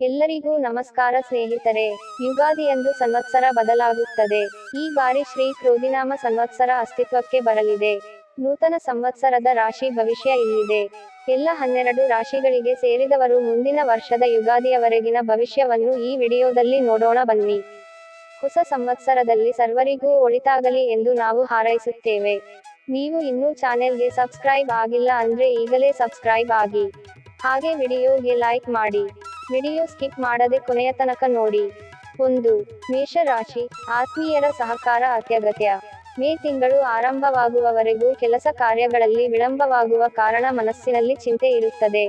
ಎಲ್ಲರಿಗೂ ನಮಸ್ಕಾರ ಸ್ನೇಹಿತರೆ. ಯುಗಾದಿಯಂದು ಸಂವತ್ಸರ ಬದಲಾಗುತ್ತದೆ. ಈ ಬಾರಿ ಶ್ರೀ ಕ್ರೋಧಿನಾಮ ಸಂವತ್ಸರ ಅಸ್ತಿತ್ವಕ್ಕೆ ಬರಲಿದೆ. ನೂತನ ಸಂವತ್ಸರದ ರಾಶಿ ಭವಿಷ್ಯ ಇಲ್ಲಿದೆ. ಎಲ್ಲ ಹನ್ನೆರಡು ರಾಶಿಗಳಿಗೆ ಸೇರಿದವರು ಮುಂದಿನ ವರ್ಷದ ಯುಗಾದಿಯವರೆಗಿನ ಭವಿಷ್ಯವನ್ನು ಈ ವಿಡಿಯೋದಲ್ಲಿ ನೋಡೋಣ ಬನ್ನಿ. ಹೊಸ ಸಂವತ್ಸರದಲ್ಲಿ ಸರ್ವರಿಗೂ ಒಳಿತಾಗಲಿ ಎಂದು ನಾವು ಹಾರೈಸುತ್ತೇವೆ. ನೀವು ಇನ್ನೂ ಚಾನೆಲ್ಗೆ ಸಬ್ಸ್ಕ್ರೈಬ್ ಆಗಿಲ್ಲ ಅಂದ್ರೆ ಈಗಲೇ ಸಬ್ಸ್ಕ್ರೈಬ್ ಆಗಿ. ಹಾಗೆ ವಿಡಿಯೋಗೆ ಲೈಕ್ ಮಾಡಿ. ವಿಡಿಯೋ ಸ್ಕಿಪ್ ಮಾಡದೆ ಕೊನೆಯ ತನಕ ನೋಡಿ. ಒಂದು, ಮೇಷರಾಶಿ, ಆತ್ಮೀಯರ ಸಹಕಾರ ಅತ್ಯಗತ್ಯ. ಮೇ ತಿಂಗಳು ಆರಂಭವಾಗುವವರೆಗೂ ಕೆಲಸ ಕಾರ್ಯಗಳಲ್ಲಿ ವಿಳಂಬವಾಗುವ ಕಾರಣ ಮನಸ್ಸಿನಲ್ಲಿ ಚಿಂತೆ ಇರುತ್ತದೆ.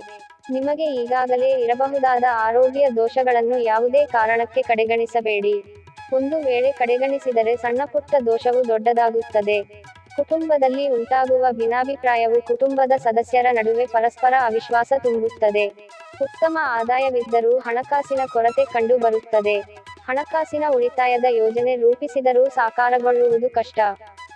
ನಿಮಗೆ ಈಗಾಗಲೇ ಇರಬಹುದಾದ ಆರೋಗ್ಯ ದೋಷಗಳನ್ನು ಯಾವುದೇ ಕಾರಣಕ್ಕೆ ಕಡೆಗಣಿಸಬೇಡಿ. ಒಂದು ವೇಳೆ ಕಡೆಗಣಿಸಿದರೆ ಸಣ್ಣ ಪುಟ್ಟ ದೋಷವು ದೊಡ್ಡದಾಗುತ್ತದೆ. ಕುಟುಂಬದಲ್ಲಿ ಉಂಟಾಗುವ ಭಿನ್ನಾಭಿಪ್ರಾಯವು ಕುಟುಂಬದ ಸದಸ್ಯರ ನಡುವೆ ಪರಸ್ಪರ ಅವಿಶ್ವಾಸ ತುಂಬುತ್ತದೆ. ಉತ್ತಮ ಆದಾಯವಿದ್ದರೂ ಹಣಕಾಸಿನ ಕೊರತೆ ಕಂಡು ಬರುತ್ತದೆ. ಹಣಕಾಸಿನ ಉಳಿತಾಯದ ಯೋಜನೆ ರೂಪಿಸಿದರೂ ಸಾಕಾರಗೊಳ್ಳುವುದು ಕಷ್ಟ.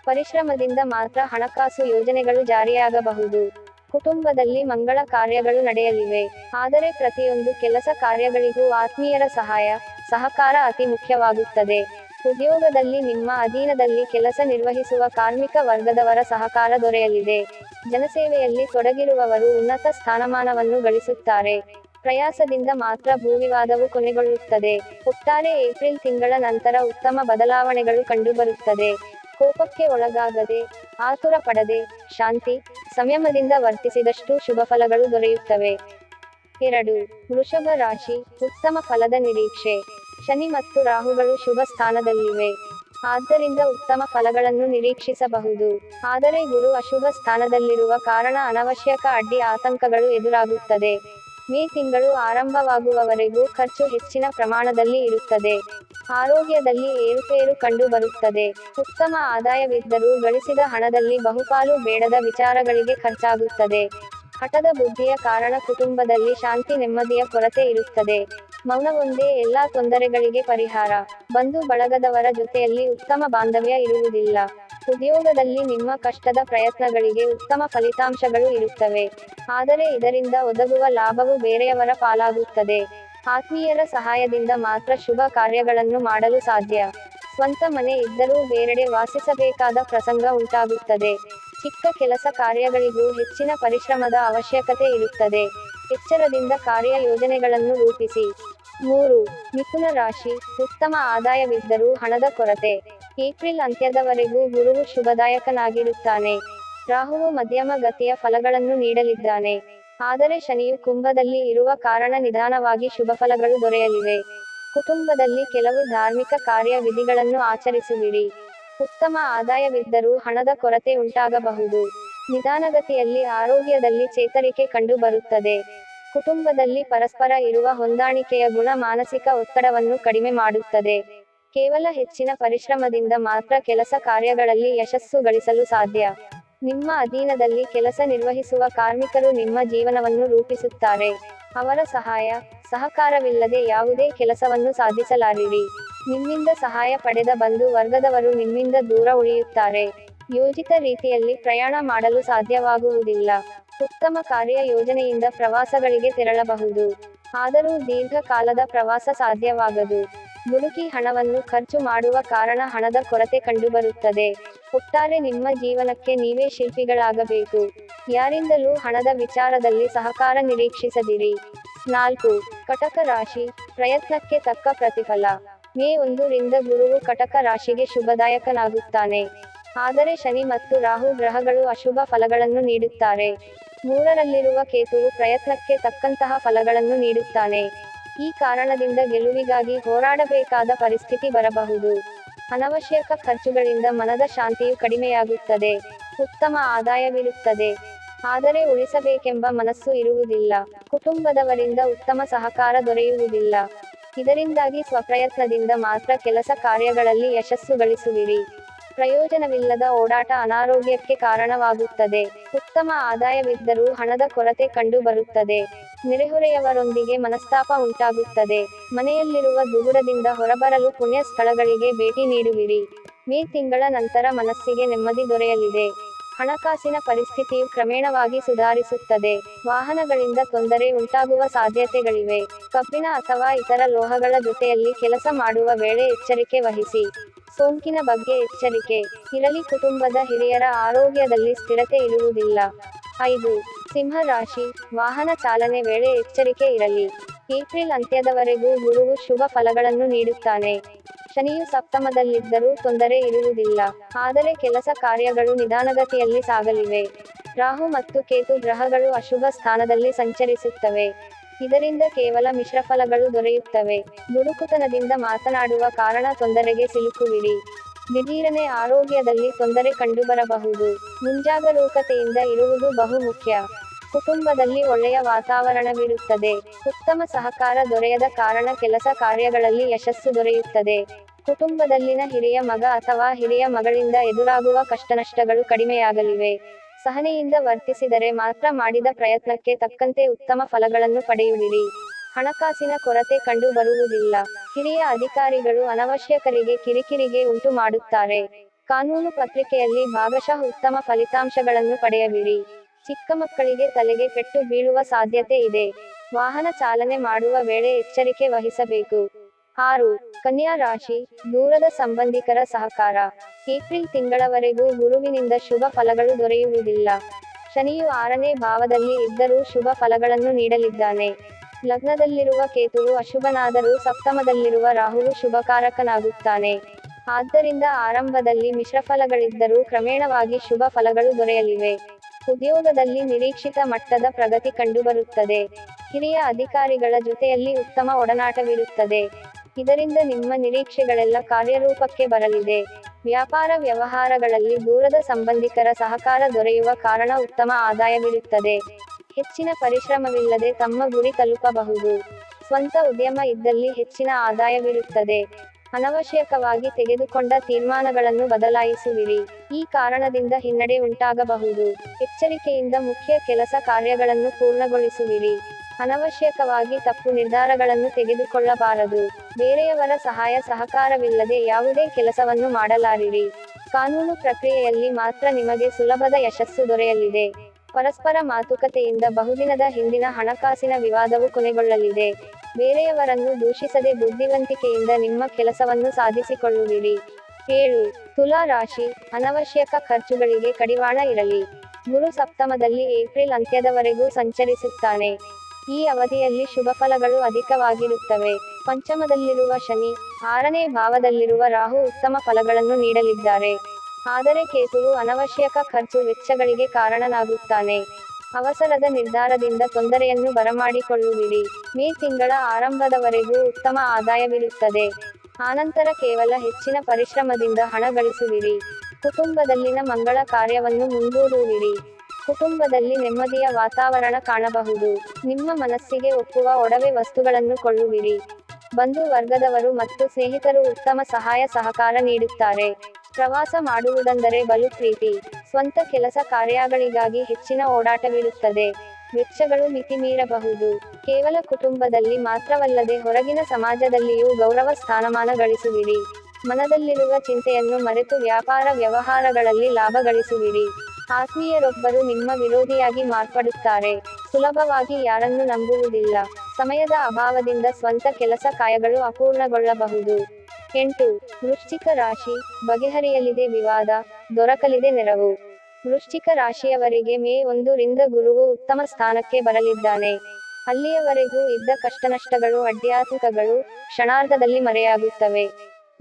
ಪರಿಶ್ರಮದಿಂದ ಮಾತ್ರ ಹಣಕಾಸು ಯೋಜನೆಗಳು ಜಾರಿಯಾಗಬಹುದು. ಕುಟುಂಬದಲ್ಲಿ ಮಂಗಳ ಕಾರ್ಯಗಳು ನಡೆಯಲಿವೆ. ಆದರೆ ಪ್ರತಿಯೊಂದು ಕೆಲಸ ಕಾರ್ಯಗಳಿಗೂ ಆತ್ಮೀಯರ ಸಹಾಯ, ಸಹಕಾರ ಅತಿ ಮುಖ್ಯವಾಗುತ್ತದೆ. ಉದ್ಯೋಗದಲ್ಲಿ ನಿಮ್ಮ ಅಧೀನದಲ್ಲಿ ಕೆಲಸ ನಿರ್ವಹಿಸುವ ಕಾರ್ಮಿಕ ವರ್ಗದವರ ಸಹಕಾರ ದೊರೆಯಲಿದೆ. ಜನಸೇವೆಯಲ್ಲಿ ತೊಡಗಿರುವವರು ಉನ್ನತ ಸ್ಥಾನಮಾನವನ್ನು ಗಳಿಸುತ್ತಾರೆ. ಪ್ರಯಾಸದಿಂದ ಮಾತ್ರ ಭೂವಿವಾದವು ಕೊನೆಗೊಳ್ಳುತ್ತದೆ. ಒಟ್ಟಾರೆ ಏಪ್ರಿಲ್ ತಿಂಗಳ ನಂತರ ಉತ್ತಮ ಬದಲಾವಣೆಗಳು ಕಂಡುಬರುತ್ತದೆ. ಕೋಪಕ್ಕೆ ಒಳಗಾಗದೆ ಆತುರ ಪಡದೆ ಶಾಂತಿ, ಸಂಯಮದಿಂದ ವರ್ತಿಸಿದಷ್ಟು ಶುಭ ಫಲಗಳು ದೊರೆಯುತ್ತವೆ. ಎರಡು, ವೃಷಭ ರಾಶಿ, ಉತ್ತಮ ಫಲದ ನಿರೀಕ್ಷೆ. ಶನಿ ಮತ್ತು ರಾಹುಗಳು ಶುಭ ಸ್ಥಾನದಲ್ಲಿವೆ. ಆದ್ದರಿಂದ ಉತ್ತಮ ಫಲಗಳನ್ನು ನಿರೀಕ್ಷಿಸಬಹುದು. ಆದರೆ ಗುರು ಅಶುಭ ಸ್ಥಾನದಲ್ಲಿರುವ ಕಾರಣ ಅನವಶ್ಯಕ ಅಡ್ಡಿ ಆತಂಕಗಳು ಎದುರಾಗುತ್ತದೆ. ಮೇ ತಿಂಗಳು ಆರಂಭವಾಗುವವರೆಗೂ ಖರ್ಚು ಹೆಚ್ಚಿನ ಪ್ರಮಾಣದಲ್ಲಿ ಇರುತ್ತದೆ. ಆರೋಗ್ಯದಲ್ಲಿ ಏರುಪೇರು ಕಂಡು ಬರುತ್ತದೆ. ಉತ್ತಮ ಆದಾಯವಿದ್ದರೂ ಗಳಿಸಿದ ಹಣದಲ್ಲಿ ಬಹುಪಾಲು ಬೇಡದ ವಿಚಾರಗಳಿಗೆ ಖರ್ಚಾಗುತ್ತದೆ. ಹಠದ ಬುದ್ಧಿಯ ಕಾರಣ ಕುಟುಂಬದಲ್ಲಿ ಶಾಂತಿ ನೆಮ್ಮದಿಯ ಕೊರತೆ ಇರುತ್ತದೆ. ಮೌನವೊಂದೇ ಎಲ್ಲಾ ತೊಂದರೆಗಳಿಗೆ ಪರಿಹಾರ. ಬಂಧು ಬಳಗದವರ ಜೊತೆಯಲ್ಲಿ ಉತ್ತಮ ಬಾಂಧವ್ಯ ಇರುವುದಿಲ್ಲ. ಉದ್ಯೋಗದಲ್ಲಿ ನಿಮ್ಮ ಕಷ್ಟದ ಪ್ರಯತ್ನಗಳಿಗೆ ಉತ್ತಮ ಫಲಿತಾಂಶಗಳು ಇರುತ್ತವೆ. ಆದರೆ ಇದರಿಂದ ಒದಗುವ ಲಾಭವು ಬೇರೆಯವರ ಪಾಲಾಗುತ್ತದೆ. ಆತ್ಮೀಯರ ಸಹಾಯದಿಂದ ಮಾತ್ರ ಶುಭ ಕಾರ್ಯಗಳನ್ನು ಮಾಡಲು ಸಾಧ್ಯ. ಸ್ವಂತ ಮನೆ ಇದ್ದರೂ ಬೇರೆಡೆ ವಾಸಿಸಬೇಕಾದ ಪ್ರಸಂಗ ಉಂಟಾಗುತ್ತದೆ. ಚಿಕ್ಕ ಕೆಲಸ ಕಾರ್ಯಗಳಿಗೂ ಹೆಚ್ಚಿನ ಪರಿಶ್ರಮದ ಅವಶ್ಯಕತೆ ಇರುತ್ತದೆ. ಎಚ್ಚರದಿಂದ ಕಾರ್ಯ ಯೋಜನೆಗಳನ್ನು ರೂಪಿಸಿ. ಮೂರು, ಮಿಥುನ ರಾಶಿ, ಉತ್ತಮ ಆದಾಯವಿದ್ದರೂ ಹಣದ ಕೊರತೆ. ಏಪ್ರಿಲ್ ಅಂತ್ಯದವರೆಗೂ ಗುರುವು ಶುಭದಾಯಕನಾಗಿರುತ್ತಾನೆ. ರಾಹುವು ಮಧ್ಯಮ ಗತಿಯ ಫಲಗಳನ್ನು ನೀಡಲಿದ್ದಾನೆ. ಆದರೆ ಶನಿಯು ಕುಂಭದಲ್ಲಿ ಇರುವ ಕಾರಣ ನಿಧಾನವಾಗಿ ಶುಭ ಫಲಗಳು ದೊರೆಯಲಿವೆ. ಕುಟುಂಬದಲ್ಲಿ ಕೆಲವು ಧಾರ್ಮಿಕ ಕಾರ್ಯವಿಧಿಗಳನ್ನು ಆಚರಿಸುವಿರಿ. ಉತ್ತಮ ಆದಾಯವಿದ್ದರೂ ಹಣದ ಕೊರತೆ ಉಂಟಾಗಬಹುದು. ನಿಧಾನಗತಿಯಲ್ಲಿ ಆರೋಗ್ಯದಲ್ಲಿ ಚೇತರಿಕೆ ಕಂಡು ಬರುತ್ತದೆ ಕುಟುಂಬದಲ್ಲಿ ಪರಸ್ಪರ ಇರುವ ಹೊಂದಾಣಿಕೆಯ ಗುಣ ಮಾನಸಿಕ ಒತ್ತಡವನ್ನು ಕಡಿಮೆ ಮಾಡುತ್ತದೆ. ಕೇವಲ ಹೆಚ್ಚಿನ ಪರಿಶ್ರಮದಿಂದ ಮಾತ್ರ ಕೆಲಸ ಕಾರ್ಯಗಳಲ್ಲಿ ಯಶಸ್ಸು ಗಳಿಸಲು ಸಾಧ್ಯ. ನಿಮ್ಮ ಅಧೀನದಲ್ಲಿ ಕೆಲಸ ನಿರ್ವಹಿಸುವ ಕಾರ್ಮಿಕರು ನಿಮ್ಮ ಜೀವನವನ್ನು ರೂಪಿಸುತ್ತಾರೆ. ಅವರ ಸಹಾಯ, ಸಹಕಾರವಿಲ್ಲದೆ ಯಾವುದೇ ಕೆಲಸವನ್ನು ಸಾಧಿಸಲಾರಿರಿ. ನಿಮ್ಮಿಂದ ಸಹಾಯ ಪಡೆದ ಬಂಧು ವರ್ಗದವರು ನಿಮ್ಮಿಂದ ದೂರ ಉಳಿಯುತ್ತಾರೆ. ಯೋಜಿತ ರೀತಿಯಲ್ಲಿ ಪ್ರಯಾಣ ಮಾಡಲು ಸಾಧ್ಯವಾಗುವುದಿಲ್ಲ. ಉತ್ತಮ ಕಾರ್ಯ ಯೋಜನೆಯಿಂದ ಪ್ರವಾಸಗಳಿಗೆ ತೆರಳಬಹುದು. ಆದರೂ ದೀರ್ಘಕಾಲದ ಪ್ರವಾಸ ಸಾಧ್ಯವಾಗದು. ದುಡುಕಿ ಹಣವನ್ನು ಖರ್ಚು ಮಾಡುವ ಕಾರಣ ಹಣದ ಕೊರತೆ ಕಂಡುಬರುತ್ತದೆ. ಒಟ್ಟಾರೆ ನಿಮ್ಮ ಜೀವನಕ್ಕೆ ನೀವೇ ಶಿಲ್ಪಿಗಳಾಗಬೇಕು. ಯಾರಿಂದಲೂ ಹಣದ ವಿಚಾರದಲ್ಲಿ ಸಹಕಾರ ನಿರೀಕ್ಷಿಸದಿರಿ. ನಾಲ್ಕು, ಕಟಕ ರಾಶಿ, ಪ್ರಯತ್ನಕ್ಕೆ ತಕ್ಕ ಪ್ರತಿಫಲ. ಮೇ ಒಂದರಿಂದ ಗುರುವು ಕಟಕ ರಾಶಿಗೆ ಶುಭದಾಯಕನಾಗುತ್ತಾನೆ. ಆದರೆ ಶನಿ ಮತ್ತು ರಾಹು ಗ್ರಹಗಳು ಅಶುಭ ಫಲಗಳನ್ನು ನೀಡುತ್ತಾರೆ. ಮೂರರಲ್ಲಿರುವ ಕೇತುವು ಪ್ರಯತ್ನಕ್ಕೆ ತಕ್ಕಂತಹ ಫಲಗಳನ್ನು ನೀಡುತ್ತಾನೆ. ಈ ಕಾರಣದಿಂದ ಗೆಲುವಿಗಾಗಿ ಹೋರಾಡಬೇಕಾದ ಪರಿಸ್ಥಿತಿ ಬರಬಹುದು. ಅನವಶ್ಯಕ ಖರ್ಚುಗಳಿಂದ ಮನದ ಶಾಂತಿಯು ಕಡಿಮೆಯಾಗುತ್ತದೆ. ಉತ್ತಮ ಆದಾಯವಿರುತ್ತದೆ. ಆದರೆ ಉಳಿಸಬೇಕೆಂಬ ಮನಸ್ಸು ಇರುವುದಿಲ್ಲ. ಕುಟುಂಬದವರಿಂದ ಉತ್ತಮ ಸಹಕಾರ ದೊರೆಯುವುದಿಲ್ಲ. ಇದರಿಂದಾಗಿ ಸ್ವಪ್ರಯತ್ನದಿಂದ ಮಾತ್ರ ಕೆಲಸ ಕಾರ್ಯಗಳಲ್ಲಿ ಯಶಸ್ಸು ಗಳಿಸುವಿರಿ. ಪ್ರಯೋಜನವಿಲ್ಲದ ಓಡಾಟ ಅನಾರೋಗ್ಯಕ್ಕೆ ಕಾರಣವಾಗುತ್ತದೆ. ಉತ್ತಮ ಆದಾಯವಿದ್ದರೂ ಹಣದ ಕೊರತೆ ಕಂಡು ಬರುತ್ತದೆ. ನೆರೆಹೊರೆಯವರೊಂದಿಗೆ ಮನಸ್ತಾಪ ಉಂಟಾಗುತ್ತದೆ. ಮನೆಯಲ್ಲಿರುವ ದುಗುಡದಿಂದ ಹೊರಬರಲು ಪುಣ್ಯ ಸ್ಥಳಗಳಿಗೆ ಭೇಟಿ ನೀಡುವಿರಿ. ಮೇ ತಿಂಗಳ ನಂತರ ಮನಸ್ಸಿಗೆ ನೆಮ್ಮದಿ ದೊರೆಯಲಿದೆ. ಹಣಕಾಸಿನ ಪರಿಸ್ಥಿತಿಯು ಕ್ರಮೇಣವಾಗಿ ಸುಧಾರಿಸುತ್ತದೆ. ವಾಹನಗಳಿಂದ ತೊಂದರೆ ಉಂಟಾಗುವ ಸಾಧ್ಯತೆಗಳಿವೆ. ಕಬ್ಬಿಣ ಅಥವಾ ಇತರ ಲೋಹಗಳ ಜೊತೆಯಲ್ಲಿ ಕೆಲಸ ಮಾಡುವ ವೇಳೆ ಎಚ್ಚರಿಕೆ ವಹಿಸಿ. ಸೋಂಕಿನ ಬಗ್ಗೆ ಎಚ್ಚರಿಕೆ. ಇರಲಿ, ಕುಟುಂಬದ ಹಿರಿಯರ ಆರೋಗ್ಯದಲ್ಲಿ ಸ್ಥಿರತೆ ಇರುವುದಿಲ್ಲ. ಐದು, ಸಿಂಹ ರಾಶಿ, ವಾಹನ ಚಾಲನೆ ವೇಳೆ ಎಚ್ಚರಿಕೆ ಇರಲಿ. ಏಪ್ರಿಲ್ ಅಂತ್ಯದವರೆಗೂ ಗುರುವು ಶುಭ ಫಲಗಳನ್ನು ನೀಡುತ್ತಾನೆ. ಶನಿಯು ಸಪ್ತಮದಲ್ಲಿದ್ದರೂ ತೊಂದರೆ ಇರುವುದಿಲ್ಲ. ಆದರೆ ಕೆಲಸ ಕಾರ್ಯಗಳು ನಿಧಾನಗತಿಯಲ್ಲಿ ಸಾಗಲಿವೆ. ರಾಹು ಮತ್ತು ಕೇತು ಗ್ರಹಗಳು ಅಶುಭ ಸ್ಥಾನದಲ್ಲಿ ಸಂಚರಿಸುತ್ತವೆ. ಇದರಿಂದ ಕೇವಲ ಮಿಶ್ರಫಲಗಳು ದೊರೆಯುತ್ತವೆ. ದುಡುಕುತನದಿಂದ ಮಾತನಾಡುವ ಕಾರಣ ತೊಂದರೆಗೆ ಸಿಲುಕುವಿರಿ ದಿಢೀರನೆ ಆರೋಗ್ಯದಲ್ಲಿ ತೊಂದರೆ ಕಂಡುಬರಬಹುದು. ಮುಂಜಾಗರೂಕತೆಯಿಂದ ಇರುವುದು ಬಹು ಮುಖ್ಯ. ಕುಟುಂಬದಲ್ಲಿ ಒಳ್ಳೆಯ ವಾತಾವರಣವಿರುತ್ತದೆ. ಉತ್ತಮ ಸಹಕಾರ ದೊರೆಯದ ಕಾರಣ ಕೆಲಸ ಕಾರ್ಯಗಳಲ್ಲಿ ಯಶಸ್ಸು ದೊರೆಯುತ್ತದೆ. ಕುಟುಂಬದಲ್ಲಿನ ಹಿರಿಯ ಮಗ ಅಥವಾ ಹಿರಿಯ ಮಗಳಿಂದ ಎದುರಾಗುವ ಕಷ್ಟನಷ್ಟಗಳು ಕಡಿಮೆಯಾಗಲಿವೆ. ಸಹನೆಯಿಂದ ವರ್ತಿಸಿದರೆ ಮಾತ್ರ ಮಾಡಿದ ಪ್ರಯತ್ನಕ್ಕೆ ತಕ್ಕಂತೆ ಉತ್ತಮ ಫಲಗಳನ್ನು ಪಡೆಯುವಿರಿ. ಹಣಕಾಸಿನ ಕೊರತೆ ಕಂಡು ಬರುವುದಿಲ್ಲ. ಹಿರಿಯ ಅಧಿಕಾರಿಗಳು ಅನವಶ್ಯಕರಿಗೆ ಕಿರಿಕಿರಿಗೆ ಉಂಟು ಮಾಡುತ್ತಾರೆ. ಕಾನೂನು ಪತ್ರಿಕೆಯಲ್ಲಿ ಭಾಗಶಃ ಉತ್ತಮ ಫಲಿತಾಂಶಗಳನ್ನು ಪಡೆಯವಿರಿ. ಚಿಕ್ಕ ಮಕ್ಕಳಿಗೆ ತಲೆಗೆ ಪೆಟ್ಟು ಬೀಳುವ ಸಾಧ್ಯತೆ ಇದೆ. ವಾಹನ ಚಾಲನೆ ಮಾಡುವ ವೇಳೆ ಎಚ್ಚರಿಕೆ ವಹಿಸಬೇಕು. ಆರು, ಕನ್ಯಾ ರಾಶಿ, ದೂರದ ಸಂಬಂಧಿಕರ ಸಹಕಾರ. ಏಪ್ರಿಲ್ ತಿಂಗಳವರೆಗೂ ಗುರುವಿನಿಂದ ಶುಭ ಫಲಗಳು ದೊರೆಯುವುದಿಲ್ಲ. ಶನಿಯು ಆರನೇ ಭಾವದಲ್ಲಿ ಇದ್ದರೂ ಶುಭ ಫಲಗಳನ್ನು ನೀಡಲಿದ್ದಾನೆ. ಲಗ್ನದಲ್ಲಿರುವ ಕೇತುವು ಅಶುಭನಾದರೂ ಸಪ್ತಮದಲ್ಲಿರುವ ರಾಹುಲು ಶುಭಕಾರಕನಾಗುತ್ತಾನೆ. ಆದ್ದರಿಂದ ಆರಂಭದಲ್ಲಿ ಮಿಶ್ರಫಲಗಳಿದ್ದರೂ ಕ್ರಮೇಣವಾಗಿ ಶುಭ ಫಲಗಳು ದೊರೆಯಲಿವೆ. ಉದ್ಯೋಗದಲ್ಲಿ ನಿರೀಕ್ಷಿತ ಮಟ್ಟದ ಪ್ರಗತಿ ಕಂಡುಬರುತ್ತದೆ. ಹಿರಿಯ ಅಧಿಕಾರಿಗಳ ಜೊತೆಯಲ್ಲಿ ಉತ್ತಮ ಒಡನಾಟವಿರುತ್ತದೆ. ಇದರಿಂದ ನಿಮ್ಮ ನಿರೀಕ್ಷೆಗಳೆಲ್ಲ ಕಾರ್ಯರೂಪಕ್ಕೆ ಬರಲಿದೆ. ವ್ಯಾಪಾರ ವ್ಯವಹಾರಗಳಲ್ಲಿ ದೂರದ ಸಂಬಂಧಿಕರ ಸಹಕಾರ ದೊರೆಯುವ ಕಾರಣ ಉತ್ತಮ ಆದಾಯವಿರುತ್ತದೆ ಹೆಚ್ಚಿನ ಪರಿಶ್ರಮವಿಲ್ಲದೆ ತಮ್ಮ ಗುರಿ ತಲುಪಬಹುದು. ಸ್ವಂತ ಉದ್ಯಮ ಇದ್ದಲ್ಲಿ ಹೆಚ್ಚಿನ ಆದಾಯವಿರುತ್ತದೆ ಅನವಶ್ಯಕವಾಗಿ ತೆಗೆದುಕೊಂಡ ತೀರ್ಮಾನಗಳನ್ನು ಬದಲಾಯಿಸುವಿರಿ. ಈ ಕಾರಣದಿಂದ ಹಿನ್ನಡೆ ಉಂಟಾಗಬಹುದು. ಎಚ್ಚರಿಕೆಯಿಂದ ಮುಖ್ಯ ಕೆಲಸ ಕಾರ್ಯಗಳನ್ನು ಪೂರ್ಣಗೊಳಿಸುವಿರಿ. ಅನವಶ್ಯಕವಾಗಿ ತಪ್ಪು ನಿರ್ಧಾರಗಳನ್ನು ತೆಗೆದುಕೊಳ್ಳಬಾರದು. ಬೇರೆಯವರ ಸಹಾಯ ಸಹಕಾರವಿಲ್ಲದೆ ಯಾವುದೇ ಕೆಲಸವನ್ನು ಮಾಡಲಾರಿರಿ. ಕಾನೂನು ಪ್ರಕ್ರಿಯೆಯಲ್ಲಿ ಮಾತ್ರ ನಿಮಗೆ ಸುಲಭದ ಯಶಸ್ಸು ದೊರೆಯಲಿದೆ. ಪರಸ್ಪರ ಮಾತುಕತೆಯಿಂದ ಬಹುದಿನದ ಹಿಂದಿನ ಹಣಕಾಸಿನ ವಿವಾದವು ಕೊನೆಗೊಳ್ಳಲಿದೆ. ಬೇರೆಯವರನ್ನು ದೂಷಿಸದೆ ಬುದ್ಧಿವಂತಿಕೆಯಿಂದ ನಿಮ್ಮ ಕೆಲಸವನ್ನು ಸಾಧಿಸಿಕೊಳ್ಳುವಿರಿ. ಏಳು, ತುಲಾ ರಾಶಿ, ಅನವಶ್ಯಕ ಖರ್ಚುಗಳಿಗೆ ಕಡಿವಾಣ ಇರಲಿ. ಗುರು ಸಪ್ತಮದಲ್ಲಿ ಏಪ್ರಿಲ್ ಅಂತ್ಯದವರೆಗೂ ಸಂಚರಿಸುತ್ತಾನೆ. ಈ ಅವಧಿಯಲ್ಲಿ ಶುಭಫಲಗಳು ಅಧಿಕವಾಗಿರುತ್ತವೆ. ಪಂಚಮದಲ್ಲಿರುವ ಶನಿ, ಆರನೇ ಭಾವದಲ್ಲಿರುವ ರಾಹು ಉತ್ತಮ ಫಲಗಳನ್ನು ನೀಡಲಿದ್ದಾರೆ. ಆದರೆ ಕೇತುವು ಅನವಶ್ಯಕ ಖರ್ಚು ವೆಚ್ಚಗಳಿಗೆ ಕಾರಣನಾಗುತ್ತಾನೆ. ಅವಸರದ ನಿರ್ಧಾರದಿಂದ ತೊಂದರೆಯನ್ನು ಬರಮಾಡಿಕೊಳ್ಳುವಿರಿ. ಮೇ ತಿಂಗಳ ಆರಂಭದವರೆಗೂ ಉತ್ತಮ ಆದಾಯವಿರುತ್ತದೆ. ಆನಂತರ ಕೇವಲ ಹೆಚ್ಚಿನ ಪರಿಶ್ರಮದಿಂದ ಹಣ ಗಳಿಸುವಿರಿ. ಕುಟುಂಬದಲ್ಲಿನ ಮಂಗಳ ಕಾರ್ಯವನ್ನು ಮುಂದೂಡುವಿರಿ. ಕುಟುಂಬದಲ್ಲಿ ನೆಮ್ಮದಿಯ ವಾತಾವರಣ ಕಾಣಬಹುದು. ನಿಮ್ಮ ಮನಸ್ಸಿಗೆ ಒಪ್ಪುವ ಒಡವೆ ವಸ್ತುಗಳನ್ನು ಕೊಳ್ಳುವಿರಿ. ಬಂಧು ವರ್ಗದವರು ಮತ್ತು ಸ್ನೇಹಿತರು ಉತ್ತಮ ಸಹಾಯ ಸಹಕಾರ ನೀಡುತ್ತಾರೆ. ಪ್ರವಾಸ ಮಾಡುವುದೆಂದರೆ ಬಲು ಪ್ರೀತಿ. ಸ್ವಂತ ಕೆಲಸ ಕಾರ್ಯಗಳಿಗಾಗಿ ಹೆಚ್ಚಿನ ಓಡಾಟವಿರುತ್ತದೆ. ವೆಚ್ಚಗಳು ಮಿತಿ ಮೀರಬಹುದು. ಕೇವಲ ಕುಟುಂಬದಲ್ಲಿ ಮಾತ್ರವಲ್ಲದೆ ಹೊರಗಿನ ಸಮಾಜದಲ್ಲಿಯೂ ಗೌರವ ಸ್ಥಾನಮಾನ ಗಳಿಸುವಿರಿ. ಮನದಲ್ಲಿರುವ ಚಿಂತೆಯನ್ನು ಮರೆತು ವ್ಯಾಪಾರ ವ್ಯವಹಾರಗಳಲ್ಲಿ ಲಾಭ ಗಳಿಸುವಿರಿ ಆತ್ಮೀಯರೊಬ್ಬರು ನಿಮ್ಮ ವಿರೋಧಿಯಾಗಿ ಮಾರ್ಪಡುತ್ತಾರೆ. ಸುಲಭವಾಗಿ ಯಾರನ್ನು ನಂಬುವುದಿಲ್ಲ. ಸಮಯದ ಅಭಾವದಿಂದ ಸ್ವಂತ ಕೆಲಸ ಕಾಯಗಳು ಅಪೂರ್ಣಗೊಳ್ಳಬಹುದು. ಎಂಟು, ವೃಶ್ಚಿಕ ರಾಶಿ, ಬಗೆಹರಿಯಲಿದೆ ವಿವಾದ, ದೊರಕಲಿದೆ ನೆರವು. ವೃಶ್ಚಿಕ ರಾಶಿಯವರಿಗೆ ಮೇ ಒಂದು ರಿಂದ ಗುರುವು ಉತ್ತಮ ಸ್ಥಾನಕ್ಕೆ ಬರಲಿದ್ದಾನೆ. ಅಲ್ಲಿಯವರೆಗೂ ಇದ್ದ ಕಷ್ಟನಷ್ಟಗಳು ಅಡ್ಯಾತ್ಮಕಗಳು ಕ್ಷಣಾರ್ಧದಲ್ಲಿ ಮರೆಯಾಗುತ್ತವೆ.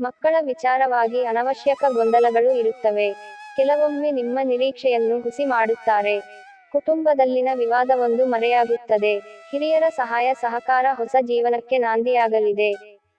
ಮಕ್ಕಳ ವಿಚಾರವಾಗಿ ಅನವಶ್ಯಕ ಗೊಂದಲಗಳು ಇರುತ್ತವೆ. ಕೆಲವೊಮ್ಮೆ ನಿಮ್ಮ ನಿರೀಕ್ಷೆಯನ್ನು ಹುಸಿ ಮಾಡುತ್ತಾರೆ. ಕುಟುಂಬದಲ್ಲಿನ ವಿವಾದವೊಂದು ಮರೆಯಾಗುತ್ತದೆ. ಹಿರಿಯರ ಸಹಾಯ ಸಹಕಾರ ಹೊಸ ಜೀವನಕ್ಕೆ ನಾಂದಿಯಾಗಲಿದೆ.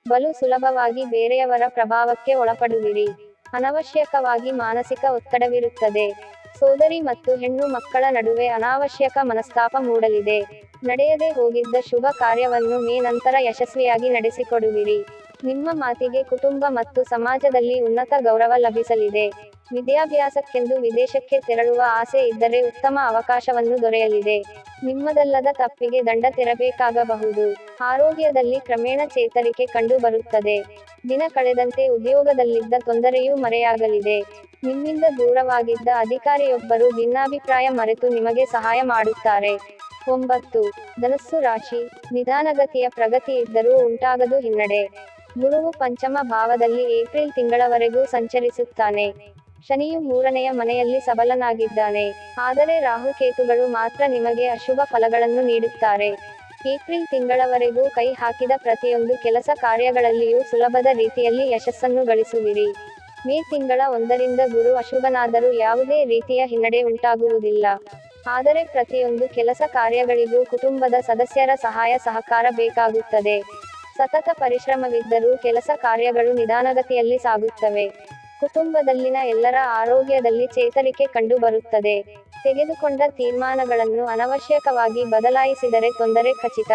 ಬಲು ಸುಲಭವಾಗಿ ಬೇರೆಯವರ ಪ್ರಭಾವಕ್ಕೆ ಒಳಪಡುವಿರಿ. ಅನವಶ್ಯಕವಾಗಿ ಮಾನಸಿಕ ಒತ್ತಡವಿರುತ್ತದೆ. ಸೋದರಿ ಮತ್ತು ಹೆಣ್ಣು ಮಕ್ಕಳ ನಡುವೆ ಅನಾವಶ್ಯಕ ಮನಸ್ತಾಪ ಮೂಡಲಿದೆ. ನಡೆಯದೆ ಹೋಗಿದ್ದ ಶುಭ ಕಾರ್ಯವನ್ನು ಮೇ ನಂತರ ಯಶಸ್ವಿಯಾಗಿ ನಡೆಸಿಕೊಡುವಿರಿ. ನಿಮ್ಮ ಮಾತಿಗೆ ಕುಟುಂಬ ಮತ್ತು ಸಮಾಜದಲ್ಲಿ ಉನ್ನತ ಗೌರವ ಲಭಿಸಲಿದೆ. ವಿದ್ಯಾಭ್ಯಾಸಕ್ಕೆಂದು ವಿದೇಶಕ್ಕೆ ತೆರಳುವ ಆಸೆ ಇದ್ದರೆ ಉತ್ತಮ ಅವಕಾಶವನ್ನು ದೊರೆಯಲಿದೆ. ನಿಮ್ಮದಲ್ಲದ ತಪ್ಪಿಗೆ ದಂಡ ತೆರಬೇಕಾಗಬಹುದು. ಆರೋಗ್ಯದಲ್ಲಿ ಕ್ರಮೇಣ ಚೇತರಿಕೆ ಕಂಡು ಬರುತ್ತದೆ. ದಿನ ಕಳೆದಂತೆ ಉದ್ಯೋಗದಲ್ಲಿದ್ದ ತೊಂದರೆಯೂ ಮರೆಯಾಗಲಿದೆ. ನಿಮ್ಮಿಂದ ದೂರವಾಗಿದ್ದ ಅಧಿಕಾರಿಯೊಬ್ಬರು ಭಿನ್ನಾಭಿಪ್ರಾಯ ಮರೆತು ನಿಮಗೆ ಸಹಾಯ ಮಾಡುತ್ತಾರೆ. ಒಂಬತ್ತು. ಧನಸ್ಸು ರಾಶಿ. ನಿಧಾನಗತಿಯ ಪ್ರಗತಿ ಇದ್ದರೂ ಉಂಟಾಗದು ಹಿನ್ನಡೆ. ಗುರುವು ಪಂಚಮ ಭಾವದಲ್ಲಿ ಏಪ್ರಿಲ್ ತಿಂಗಳವರೆಗೂ ಸಂಚರಿಸುತ್ತಾನೆ. ಶನಿಯು ಮೂರನೆಯ ಮನೆಯಲ್ಲಿ ಸಬಲನಾಗಿದ್ದಾನೆ. ಆದರೆ ರಾಹುಕೇತುಗಳು ಮಾತ್ರ ನಿಮಗೆ ಅಶುಭ ಫಲಗಳನ್ನು ನೀಡುತ್ತಾರೆ. ಏಪ್ರಿಲ್ ತಿಂಗಳವರೆಗೂ ಕೈ ಹಾಕಿದ ಪ್ರತಿಯೊಂದು ಕೆಲಸ ಕಾರ್ಯಗಳಲ್ಲಿಯೂ ಸುಲಭದ ರೀತಿಯಲ್ಲಿ ಯಶಸ್ಸನ್ನು ಗಳಿಸುವಿರಿ. ಮೇ ತಿಂಗಳ ಒಂದರಿಂದ ಗುರು ಅಶುಭನಾದರೂ ಯಾವುದೇ ರೀತಿಯ ಹಿನ್ನಡೆ ಉಂಟಾಗುವುದಿಲ್ಲ. ಆದರೆ ಪ್ರತಿಯೊಂದು ಕೆಲಸ ಕಾರ್ಯಗಳಿಗೂ ಕುಟುಂಬದ ಸದಸ್ಯರ ಸಹಾಯ ಸಹಕಾರ ಬೇಕಾಗುತ್ತದೆ. ಸತತ ಪರಿಶ್ರಮವಿದ್ದರೂ ಕೆಲಸ ಕಾರ್ಯಗಳು ನಿಧಾನಗತಿಯಲ್ಲಿ ಸಾಗುತ್ತವೆ. ಕುಟುಂಬದಲ್ಲಿನ ಎಲ್ಲರ ಆರೋಗ್ಯದಲ್ಲಿ ಚೇತರಿಕೆ ಕಂಡುಬರುತ್ತದೆ. ತೆಗೆದುಕೊಂಡ ತೀರ್ಮಾನಗಳನ್ನು ಅನವಶ್ಯಕವಾಗಿ ಬದಲಾಯಿಸಿದರೆ ತೊಂದರೆ ಖಚಿತ.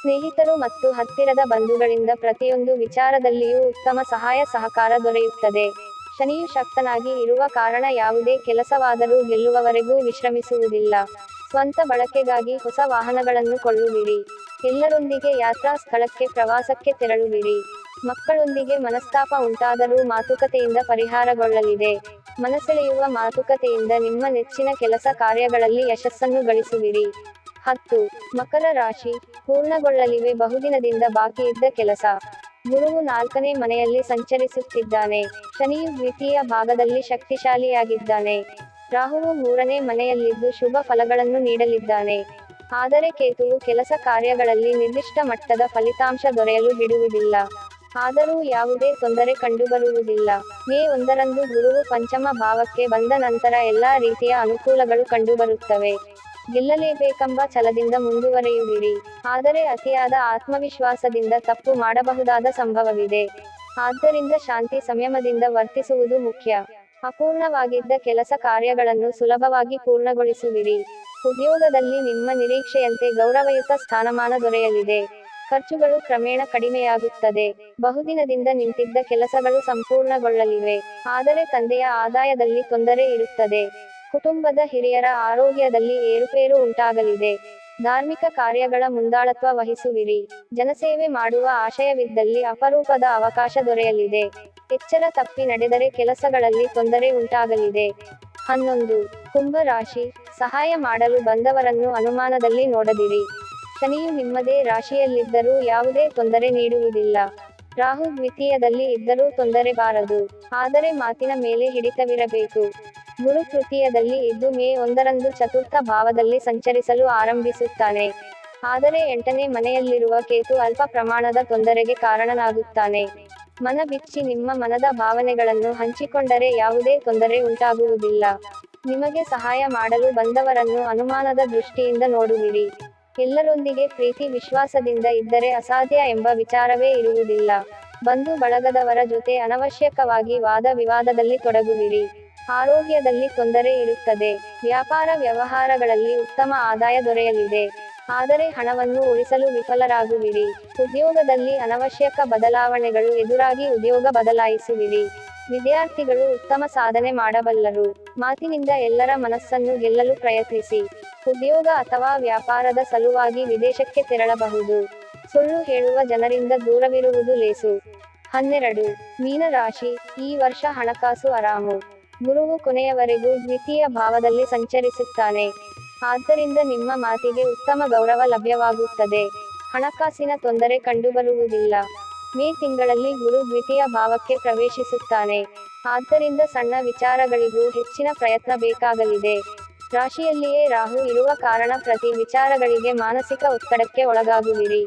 ಸ್ನೇಹಿತರು ಮತ್ತು ಹತ್ತಿರದ ಬಂಧುಗಳಿಂದ ಪ್ರತಿಯೊಂದು ವಿಚಾರದಲ್ಲಿಯೂ ಉತ್ತಮ ಸಹಾಯ ಸಹಕಾರ ದೊರೆಯುತ್ತದೆ. ಶನಿಯು ಶಕ್ತನಾಗಿ ಇರುವ ಕಾರಣ ಯಾವುದೇ ಕೆಲಸವಾದರೂ ಗೆಲ್ಲುವವರೆಗೂ ವಿಶ್ರಮಿಸುವುದಿಲ್ಲ. ಸ್ವಂತ ಬಳಕೆಗಾಗಿ ಹೊಸ ವಾಹನಗಳನ್ನು ಕೊಳ್ಳುವಿರಿ. ಎಲ್ಲರೊಂದಿಗೆ ಯಾತ್ರಾ ಸ್ಥಳಕ್ಕೆ ಪ್ರವಾಸಕ್ಕೆ ತೆರಳುವಿರಿ. ಮಕ್ಕಳೊಂದಿಗೆ ಮನಸ್ತಾಪ ಉಂಟಾದರೂ ಮಾತುಕತೆಯಿಂದ ಪರಿಹಾರಗೊಳ್ಳಲಿದೆ. ಮನಸೆಳೆಯುವ ಮಾತುಕತೆಯಿಂದ ನಿಮ್ಮ ನೆಚ್ಚಿನ ಕೆಲಸ ಕಾರ್ಯಗಳಲ್ಲಿ ಯಶಸ್ಸನ್ನು ಗಳಿಸುವಿರಿ. ಹತ್ತು, ಮಕರ ರಾಶಿ ಪೂರ್ಣಗೊಳ್ಳಲಿವೆ ಬಹುದಿನದಿಂದ ಬಾಕಿ ಇದ್ದ ಕೆಲಸ. ಗುರುವು ನಾಲ್ಕನೇ ಮನೆಯಲ್ಲಿ ಸಂಚರಿಸುತ್ತಿದ್ದಾನೆ. ಶನಿಯು ದ್ವಿತೀಯ ಭಾಗದಲ್ಲಿ ಶಕ್ತಿಶಾಲಿಯಾಗಿದ್ದಾನೆ. ರಾಹುವು ಮೂರನೇ ಮನೆಯಲ್ಲಿದ್ದು ಶುಭ ಫಲಗಳನ್ನು ನೀಡಲಿದ್ದಾನೆ. ಆದರೆ ಕೇತುವು ಕೆಲಸ ಕಾರ್ಯಗಳಲ್ಲಿ ನಿರ್ದಿಷ್ಟ ಮಟ್ಟದ ಫಲಿತಾಂಶ ದೊರೆಯಲು ಬಿಡುವುದಿಲ್ಲ. ಆದರೂ ಯಾವುದೇ ತೊಂದರೆ ಕಂಡುಬರುವುದಿಲ್ಲ. ಮೇ ಒಂದರಂದು ಗುರುವು ಪಂಚಮ ಭಾವಕ್ಕೆ ಬಂದ ನಂತರ ಎಲ್ಲಾ ರೀತಿಯ ಅನುಕೂಲಗಳು ಕಂಡುಬರುತ್ತವೆ. ಗೆಲ್ಲಲೇಬೇಕೆಂಬ ಛಲದಿಂದ ಮುಂದುವರೆಯುವಿರಿ. ಆದರೆ ಅತಿಯಾದ ಆತ್ಮವಿಶ್ವಾಸದಿಂದ ತಪ್ಪು ಮಾಡಬಹುದಾದ ಸಂಭವವಿದೆ. ಆದ್ದರಿಂದ ಶಾಂತಿ ಸಂಯಮದಿಂದ ವರ್ತಿಸುವುದು ಮುಖ್ಯ. ಅಪೂರ್ಣವಾಗಿದ್ದ ಕೆಲಸ ಕಾರ್ಯಗಳನ್ನು ಸುಲಭವಾಗಿ ಪೂರ್ಣಗೊಳಿಸುವಿರಿ. ಉದ್ಯೋಗದಲ್ಲಿ ನಿಮ್ಮ ನಿರೀಕ್ಷೆಯಂತೆ ಗೌರವಯುತ ಸ್ಥಾನಮಾನ ದೊರೆಯಲಿದೆ. ಖರ್ಚುಗಳು ಕ್ರಮೇಣ ಕಡಿಮೆಯಾಗುತ್ತದೆ. ಬಹುದಿನದಿಂದ ನಿಂತಿದ್ದ ಕೆಲಸಗಳು ಸಂಪೂರ್ಣಗೊಳ್ಳಲಿವೆ. ಆದರೆ ತಂದೆಯ ಆದಾಯದಲ್ಲಿ ತೊಂದರೆ ಇರುತ್ತದೆ. ಕುಟುಂಬದ ಹಿರಿಯರ ಆರೋಗ್ಯದಲ್ಲಿ ಏರುಪೇರು ಉಂಟಾಗಲಿದೆ. ಧಾರ್ಮಿಕ ಕಾರ್ಯಗಳ ಮುಂದಾಳತ್ವ ವಹಿಸುವಿರಿ. ಜನಸೇವೆ ಮಾಡುವ ಆಶಯವಿದ್ದಲ್ಲಿ ಅಪರೂಪದ ಅವಕಾಶ ದೊರೆಯಲಿದೆ. ಎಚ್ಚರ ತಪ್ಪಿ ನಡೆದರೆ ಕೆಲಸಗಳಲ್ಲಿ ತೊಂದರೆ ಉಂಟಾಗಲಿದೆ. ಹನ್ನೊಂದು. ಕುಂಭ ರಾಶಿ ಸಹಾಯ ಮಾಡಲು ಬಂದವರನ್ನು ಅನುಮಾನದಲ್ಲಿ ನೋಡದಿರಿ. ಶನಿಯು ನಿಮ್ಮದೇ ರಾಶಿಯಲ್ಲಿದ್ದರೂ ಯಾವುದೇ ತೊಂದರೆ ನೀಡುವುದಿಲ್ಲ. ರಾಹು ದ್ವಿತೀಯದಲ್ಲಿ ಇದ್ದರೂ ತೊಂದರೆ ಬಾರದು. ಆದರೆ ಮಾತಿನ ಮೇಲೆ ಹಿಡಿತವಿರಬೇಕು. ಗುರು ತೃತೀಯದಲ್ಲಿ ಇದ್ದು ಮೇ ಒಂದರಂದು ಚತುರ್ಥ ಭಾವದಲ್ಲಿ ಸಂಚರಿಸಲು ಆರಂಭಿಸುತ್ತಾನೆ. ಆದರೆ ಎಂಟನೇ ಮನೆಯಲ್ಲಿರುವ ಕೇತು ಅಲ್ಪ ಪ್ರಮಾಣದ ತೊಂದರೆಗೆ ಕಾರಣನಾಗುತ್ತಾನೆ. ಮನ ಬಿಚ್ಚಿ ನಿಮ್ಮ ಮನದ ಭಾವನೆಗಳನ್ನು ಹಂಚಿಕೊಂಡರೆ ಯಾವುದೇ ತೊಂದರೆ ಉಂಟಾಗುವುದಿಲ್ಲ. ನಿಮಗೆ ಸಹಾಯ ಮಾಡಲು ಬಂದವರನ್ನು ಅನುಮಾನದ ದೃಷ್ಟಿಯಿಂದ ನೋಡುವಿರಿ. ಎಲ್ಲರೊಂದಿಗೆ ಪ್ರೀತಿ, ವಿಶ್ವಾಸದಿಂದ ಇದ್ದರೆ ಅಸಾಧ್ಯ ಎಂಬ ವಿಚಾರವೇ ಇರುವುದಿಲ್ಲ. ಬಂಧು ಬಳಗದವರ ಜೊತೆ ಅನವಶ್ಯಕವಾಗಿ ವಾದ ವಿವಾದದಲ್ಲಿ ತೊಡಗುವಿರಿ. ಆರೋಗ್ಯದಲ್ಲಿ ತೊಂದರೆ ಇರುತ್ತದೆ. ವ್ಯಾಪಾರ ವ್ಯವಹಾರಗಳಲ್ಲಿ ಉತ್ತಮ ಆದಾಯ ದೊರೆಯಲಿದೆ. ಆದರೆ ಹಣವನ್ನು ಉಳಿಸಲು ವಿಫಲರಾಗುವಿರಿ. ಉದ್ಯೋಗದಲ್ಲಿ ಅನವಶ್ಯಕ ಬದಲಾವಣೆಗಳು ಎದುರಾಗಿ ಉದ್ಯೋಗ ಬದಲಾಯಿಸುವಿರಿ. ವಿದ್ಯಾರ್ಥಿಗಳು ಉತ್ತಮ ಸಾಧನೆ ಮಾಡಬಲ್ಲರು. ಮಾತಿನಿಂದ ಎಲ್ಲರ ಮನಸ್ಸನ್ನು ಗೆಲ್ಲಲು ಪ್ರಯತ್ನಿಸಿ. ಉದ್ಯೋಗ ಅಥವಾ ವ್ಯಾಪಾರದ ಸಲುವಾಗಿ ವಿದೇಶಕ್ಕೆ ತೆರಳಬಹುದು. ಸುಳ್ಳು ಹೇಳುವ ಜನರಿಂದ ದೂರವಿರುವುದು ಲೇಸು. ಹನ್ನೆರಡು. ಮೀನರಾಶಿ. ಈ ವರ್ಷ ಹಣಕಾಸು ಆರಾಮು. ಗುರುವು ಕೊನೆಯವರೆಗೂ ದ್ವಿತೀಯ ಭಾವದಲ್ಲಿ ಸಂಚರಿಸುತ್ತಾನೆ. ಆದ್ದರಿಂದ ನಿಮ್ಮ ಮಾತಿಗೆ ಉತ್ತಮ ಗೌರವ ಲಭ್ಯವಾಗುತ್ತದೆ. ಹಣಕಾಸಿನ ತೊಂದರೆ ಕಂಡುಬರುವುದಿಲ್ಲ. ಮೇ ತಿಂಗಳಲ್ಲಿ ಗುರು ದ್ವಿತೀಯ ಭಾವಕ್ಕೆ ಪ್ರವೇಶಿಸುತ್ತಾನೆ. ಆದ್ದರಿಂದ ಸಣ್ಣ ವಿಚಾರಗಳಿಗೂ ಹೆಚ್ಚಿನ ಪ್ರಯತ್ನ ಬೇಕಾಗಲಿದೆ. ರಾಶಿಯಲ್ಲಿಯೇ ರಾಹು ಇರುವ ಕಾರಣ ಪ್ರತಿ ವಿಚಾರಗಳಿಗೆ ಮಾನಸಿಕ ಒತ್ತಡಕ್ಕೆ ಒಳಗಾಗುವಿರಿ.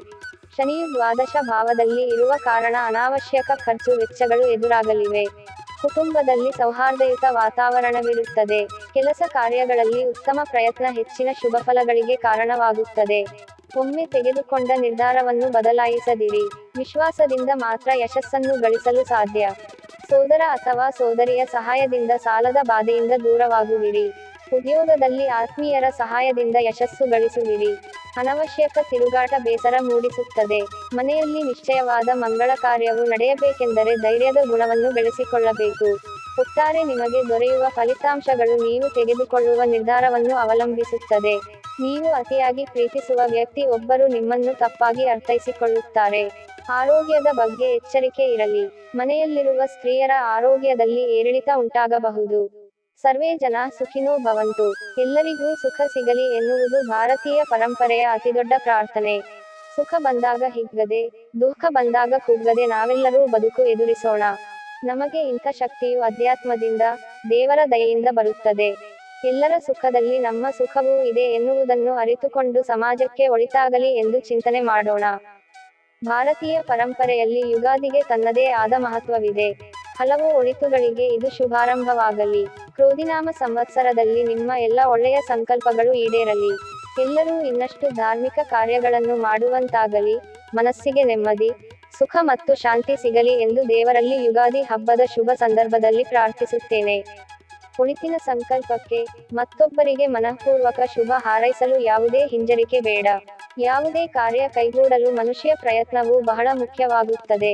ಶನಿಯು ದ್ವಾದಶ ಭಾವದಲ್ಲಿ ಇರುವ ಕಾರಣ ಅನಾವಶ್ಯಕ ಖರ್ಚು ವೆಚ್ಚಗಳು ಎದುರಾಗಲಿವೆ. ಕುಟುಂಬದಲ್ಲಿ ಸೌಹಾರ್ದಯುತ ವಾತಾವರಣವಿರುತ್ತದೆ. ಕೆಲಸ ಕಾರ್ಯಗಳಲ್ಲಿ ಉತ್ತಮ ಪ್ರಯತ್ನ ಹೆಚ್ಚಿನ ಶುಭ ಫಲಗಳಿಗೆ ಕಾರಣವಾಗುತ್ತದೆ. ಒಮ್ಮೆ ತೆಗೆದುಕೊಂಡ ನಿರ್ಧಾರವನ್ನು ಬದಲಾಯಿಸದಿರಿ. ವಿಶ್ವಾಸದಿಂದ ಮಾತ್ರ ಯಶಸ್ಸನ್ನು ಗಳಿಸಲು ಸಾಧ್ಯ. ಸೋದರ ಅಥವಾ ಸೋದರಿಯ ಸಹಾಯದಿಂದ ಸಾಲದ ಬಾಧೆಯಿಂದ ದೂರವಾಗುವಿರಿ. ಉದ್ಯೋಗದಲ್ಲಿ ಆತ್ಮೀಯರ ಸಹಾಯದಿಂದ ಯಶಸ್ಸು ಗಳಿಸುವಿರಿ. ಅನವಶ್ಯಕ ತಿರುಗಾಟ ಬೇಸರ ಮೂಡಿಸುತ್ತದೆ. ಮನೆಯಲ್ಲಿ ನಿಶ್ಚಯವಾದ ಮಂಗಳ ಕಾರ್ಯವು ನಡೆಯಬೇಕೆಂದರೆ ಧೈರ್ಯದ ಗುಣವನ್ನು ಬೆಳೆಸಿಕೊಳ್ಳಬೇಕು. ಒಟ್ಟಾರೆ ನಿಮಗೆ ದೊರೆಯುವ ಫಲಿತಾಂಶಗಳು ನೀವು ತೆಗೆದುಕೊಳ್ಳುವ ನಿರ್ಧಾರವನ್ನು ಅವಲಂಬಿಸುತ್ತದೆ. ನೀವು ಅತಿಯಾಗಿ ಪ್ರೀತಿಸುವ ವ್ಯಕ್ತಿ ಒಬ್ಬರು ನಿಮ್ಮನ್ನು ತಪ್ಪಾಗಿ ಅರ್ಥೈಸಿಕೊಳ್ಳುತ್ತಾರೆ. ಆರೋಗ್ಯದ ಬಗ್ಗೆ ಎಚ್ಚರಿಕೆ ಇರಲಿ. ಮನೆಯಲ್ಲಿರುವ ಸ್ತ್ರೀಯರ ಆರೋಗ್ಯದಲ್ಲಿ ಏರಿಳಿತ ಉಂಟಾಗಬಹುದು. ಸರ್ವೇ ಜನ ಸುಖಿನೋ ಭವಂತು. ಎಲ್ಲರಿಗೂ ಸುಖ ಸಿಗಲಿ ಎನ್ನುವುದು ಭಾರತೀಯ ಪರಂಪರೆಯ ಅತಿದೊಡ್ಡ ಪ್ರಾರ್ಥನೆ. ಸುಖ ಬಂದಾಗ ಹಿಗ್ಗದೆ, ದುಃಖ ಬಂದಾಗ ಕುಗ್ಗದೆ ನಾವೆಲ್ಲರೂ ಬದುಕು ಎದುರಿಸೋಣ. ನಮಗೆ ಇಂಥ ಶಕ್ತಿಯು ಅಧ್ಯಾತ್ಮದಿಂದ, ದೇವರ ದಯೆಯಿಂದ ಬರುತ್ತದೆ. ಎಲ್ಲರ ಸುಖದಲ್ಲಿ ನಮ್ಮ ಸುಖವೂ ಇದೆ ಎನ್ನುವುದನ್ನು ಅರಿತುಕೊಂಡು ಸಮಾಜಕ್ಕೆ ಒಳಿತಾಗಲಿ ಎಂದು ಚಿಂತನೆ ಮಾಡೋಣ. ಭಾರತೀಯ ಪರಂಪರೆಯಲ್ಲಿ ಯುಗಾದಿಗೆ ತನ್ನದೇ ಆದ ಮಹತ್ವವಿದೆ. ಹಲವು ಒಳಿತುಗಳಿಗೆ ಇದು ಶುಭಾರಂಭವಾಗಲಿ. ಕ್ರೋಧಿನಾಮ ಸಂವತ್ಸರದಲ್ಲಿ ನಿಮ್ಮ ಎಲ್ಲ ಒಳ್ಳೆಯ ಸಂಕಲ್ಪಗಳು ಈಡೇರಲಿ. ಎಲ್ಲರೂ ಇನ್ನಷ್ಟು ಧಾರ್ಮಿಕ ಕಾರ್ಯಗಳನ್ನು ಮಾಡುವಂತಾಗಲಿ. ಮನಸ್ಸಿಗೆ ನೆಮ್ಮದಿ, ಸುಖ ಮತ್ತು ಶಾಂತಿ ಸಿಗಲಿ ಎಂದು ದೇವರಲ್ಲಿ ಯುಗಾದಿ ಹಬ್ಬದ ಶುಭ ಸಂದರ್ಭದಲ್ಲಿ ಪ್ರಾರ್ಥಿಸುತ್ತೇನೆ. ಕುಳಿತಿನ ಸಂಕಲ್ಪಕ್ಕೆ ಮತ್ತೊಬ್ಬರಿಗೆ ಮನಃಪೂರ್ವಕ ಶುಭ ಹಾರೈಸಲು ಯಾವುದೇ ಹಿಂಜರಿಕೆ ಬೇಡ. ಯಾವುದೇ ಕಾರ್ಯ ಕೈಗೂಡಲು ಮನುಷ್ಯ ಪ್ರಯತ್ನವು ಬಹಳ ಮುಖ್ಯವಾಗುತ್ತದೆ.